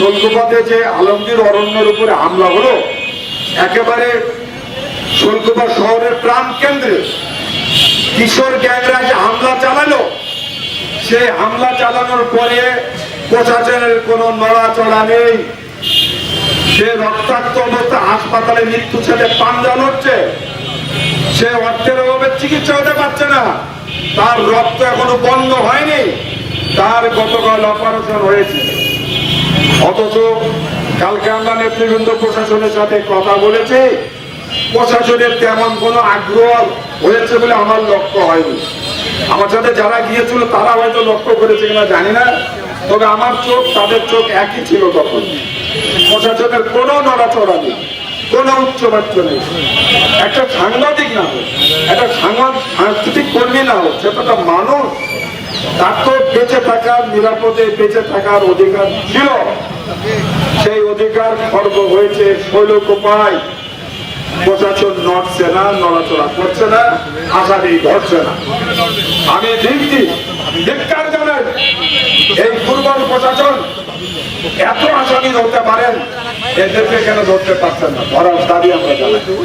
শোলকুপাতে যে আলমগীর অরণ্যের উপরে হামলা হলো, একেবারে শোলকুপা শহরের প্রাণ কেন্দ্রে কিশোর গ্যাংরা যে হামলা চালালো। সেই হামলা চালানোর পরে প্রশাসনের কোনো নড়াচড়া নেই। সে রক্তাক্ত অবস্থা, হাসপাতালে মৃত্যু ছেলে পাঞ্জা লড়ছে। সে অর্থের অভাবে চিকিৎসা হতে পারছে না। তার রক্ত এখনও বন্ধ হয়নি। তার গতকাল অপারেশন হয়েছে। অথচ কালকে আমরা নেতৃবৃন্দ প্রশাসনের সাথে কথা বলেছি, প্রশাসনের তেমন কোনো আগ্রহ হয়েছে বলে আমার লক্ষ্য হয়নি। আমার সাথে যারা গিয়েছিল তারা হয়তো লক্ষ্য করেছে কিনা জানি না, তবে আমার চোখ, তাদের চোখ একই ছিল তখন। প্রশাসনের কোনো নড়াচড়া নেই, কোনো উচ্চবাচ্য নেই। একটা সাংবাদিক না হোক, একটা সাংস্কৃতিক কর্মী না হোক সেটা একটা মানুষ, তার তো বেঁচে থাকার নিরাপদে বেঁচে থাকার অধিকার ছিল। সেই অধিকার খর্ব হয়েছে শৈলকোপায়। প্রশাসন নড়ছে না, নড়াচড়া করছে না আশাটি ধরছে না। আমি দেখছি ধিকার জানাই, এই দুর্বল প্রশাসন এত আসামি ধরতে পারেন, এদেরকে কেন ধরতে পারছেন না? ধরার দাবি আমরা জানাই।